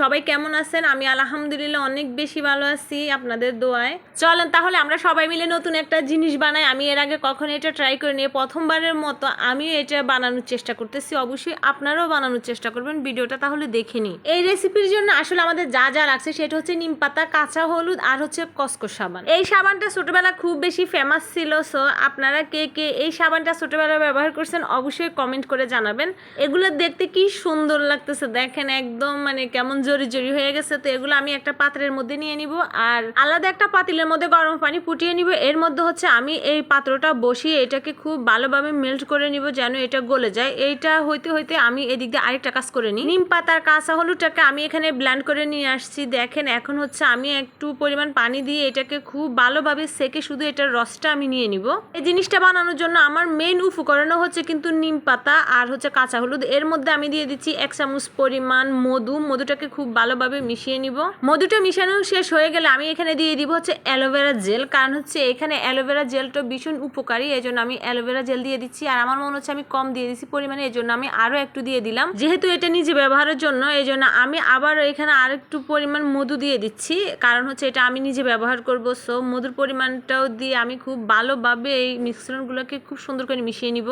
সবাই কেমন আছেন? আমি আলহামদুলিল্লাহ অনেক বেশি ভালো আছি আপনাদের দোয়ায়। চলেন তাহলে আমরা সবাই মিলে নতুন একটা জিনিস বানাই। আমি এর আগে কখনো এটা ট্রাই করিনি প্রথমবারের মতো আমি এটা বানানোর চেষ্টা করতেছি। অবশ্যই আপনারাও বানানোর চেষ্টা করবেন। ভিডিওটা তাহলে দেখে নিই এই রেসিপির জন্য আসলে আমাদের যা যা লাগছে সেটা হচ্ছে নিম পাতা, কাঁচা হলুদ আর হচ্ছে কসকস সাবান। এই সাবানটা ছোটবেলা খুব বেশি ফেমাস ছিল সো আপনারা কে কে এই সাবানটা ছোটবেলায় ব্যবহার করছেন অবশ্যই কমেন্ট করে জানাবেন। এগুলো দেখতে কি সুন্দর লাগতেছে, দেখেন একদম মানে কেমন জরি জরি হয়ে গেছে, তো এগুলো আমি একটা পাত্রের মধ্যে নিয়ে নিব আর আলাদা একটা পাতিলের মধ্যে গরম পানি ফুটিয়ে নিব। এর মধ্যে হচ্ছে আমি এই পাত্রটা বসিয়ে এটাকে খুব ভালোভাবে মেল্ট করে নিব যেন এটা গলে যায়। এইটা হইতে হইতে আমি এদিক দিয়ে আরেকটা কাজ করে নিই। নিম পাতার কাঁচা হলুদটাকে আমি এখানে ব্ল্যান্ড করে নিয়ে আসছি। দেখেন, এখন হচ্ছে আমি একটু পরিমাণ পানি দিয়ে এটাকে খুব ভালোভাবে সেকে শুধু এটার রসটা আমি নিয়ে নিব। এই জিনিসটা বানানোর জন্য আমার মেইন উপকরণও হচ্ছে কিন্তু নিম পাতা আর হচ্ছে কাঁচা হলুদ। এর মধ্যে আমি দিয়ে দিচ্ছি এক চামচ পরিমাণ মধু। মধুটাকে খুব ভালোভাবে মিশিয়ে নিব। মধুটা মিশানো শেষ হয়ে গেলে আমি এখানে দিয়ে দিব হচ্ছে অ্যালোভেরা জেল কারণ হচ্ছে এখানে অ্যালোভেরা জেলটা ভীষণ উপকারী এই জন্য আমি অ্যালোভেরা জেল দিয়ে দিচ্ছি। আর আমার মনে হচ্ছে আমি কম দিয়ে দিচ্ছি পরিমাণে এই জন্য আমি আরও একটু দিয়ে দিলাম। যেহেতু এটা নিজে ব্যবহারের জন্য এই জন্য আমি আবার এখানে আর একটু পরিমাণ মধু দিয়ে দিচ্ছি। কারণ হচ্ছে এটা আমি নিজে ব্যবহার করব সো মধুর পরিমাণটাও দিয়ে আমি খুব ভালোভাবে এই মিশ্রণগুলোকে খুব সুন্দর করে মিশিয়ে নিব।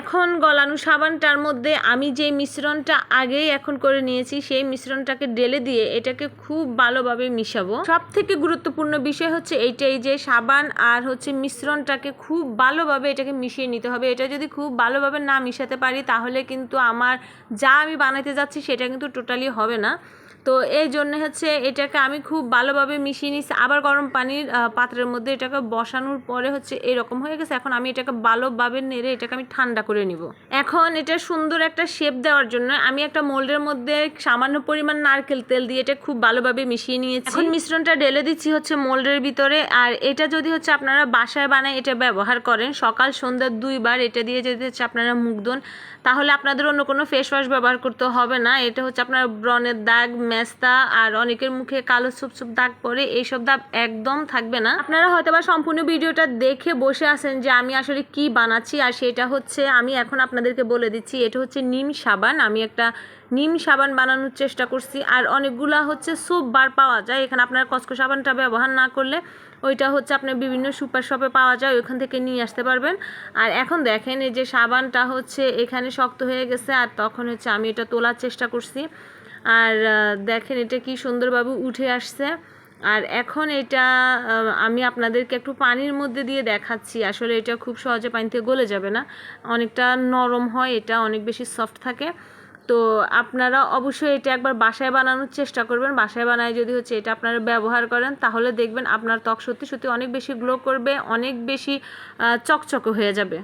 এখন গলানো সাবানটার মধ্যে আমি যে মিশ্রণটা আগেই এখন করে নিয়েছি, সেই মিশ্রণটাকে ঢেলে দিয়ে এটাকে খুব ভালোভাবে মিশাবো। সব থেকে গুরুত্বপূর্ণ বিষয় হচ্ছে এইটাই যে সাবান আর হচ্ছে মিশ্রণটাকে খুব ভালোভাবে এটাকে মিশিয়ে নিতে হবে। এটা যদি খুব ভালোভাবে না মিশাতে পারি তাহলে কিন্তু আমার যা আমি বানাইতে যাচ্ছি সেটা কিন্তু টোটালি হবে না। তো এই জন্য হচ্ছে এটাকে আমি খুব ভালোভাবে মিশিয়ে নিচ্ছি আবার গরম পানির পাত্রের মধ্যে এটাকে বসানোর পরে হচ্ছে এরকম হয়ে গেছে। এখন আমি এটাকে ভালোভাবে নেড়ে এটাকে আমি ঠান্ডা করে নিব। এখন এটা সুন্দর একটা শেপ দেওয়ার জন্য আমি একটা মোল্ডের মধ্যে সামান্য পরিমাণ নারকেল তেল দিয়ে এটা খুব ভালোভাবে মিশিয়ে নিয়েছি। এখন মিশ্রণটা ঢেলে দিচ্ছি হচ্ছে মোল্ডের ভিতরে, আর এটা যদি হচ্ছে আপনারা বাসায় বানায় এটা ব্যবহার করেন, সকাল, সন্ধ্যা দুইবার এটা দিয়ে যদি হচ্ছে আপনারা মুখ ধোন তাহলে আপনাদের অন্য কোনো ফেস ওয়াশ ব্যবহার করতে হবে না। এটা হচ্ছে আপনার ব্রণের দাগ, মেস্তা, আর অনেকের মুখে কালো সুপ সুপ দাগ পরে এইসব দাগ একদম থাকবে না। আপনারা হয়তো বা সম্পূর্ণ ভিডিওটা দেখে বসে আছেন যে আমি আসলে কি বানাচ্ছি, আর সেটা হচ্ছে আমি এখন আপনাদেরকে বলে দিচ্ছি, এটা হচ্ছে নিম সাবান। আমি একটা নিম সাবান বানানোর চেষ্টা করছি, আর অনেকগুলা হচ্ছে সোপ বার পাওয়া যায়। এখানে আপনার কসকো সাবানটা ব্যবহার না করলে ওইটা হচ্ছে আপনার বিভিন্ন সুপার শপে পাওয়া যায়, ওইখান থেকে নিয়ে আসতে পারবেন। আর এখন দেখেন এই যে সাবানটা হচ্ছে এখানে শক্ত হয়ে গেছে, আর তখন হচ্ছে আমি এটা তোলার চেষ্টা করছি। আর দেখেন এটা কি সুন্দরভাবে উঠে আসছে। আর এখন এটা আমি আপনাদেরকে একটু পানির মধ্যে দিয়ে দেখাচ্ছি। আসলে এটা খুব সহজে পানিতে গলে যাবে না। অনেকটা নরম হয়, এটা অনেক বেশি সফট থাকে। তো আপনারা অবশ্যই এটা একবার বাসায় বানানোর চেষ্টা করবেন। বাসায় বানায় যদি হচ্ছে এটা আপনারা ব্যবহার করেন, তাহলে দেখবেন আপনার ত্বক সত্যি সত্যি অনেক বেশি গ্লো করবে, অনেক বেশি চকচকে হয়ে যাবে।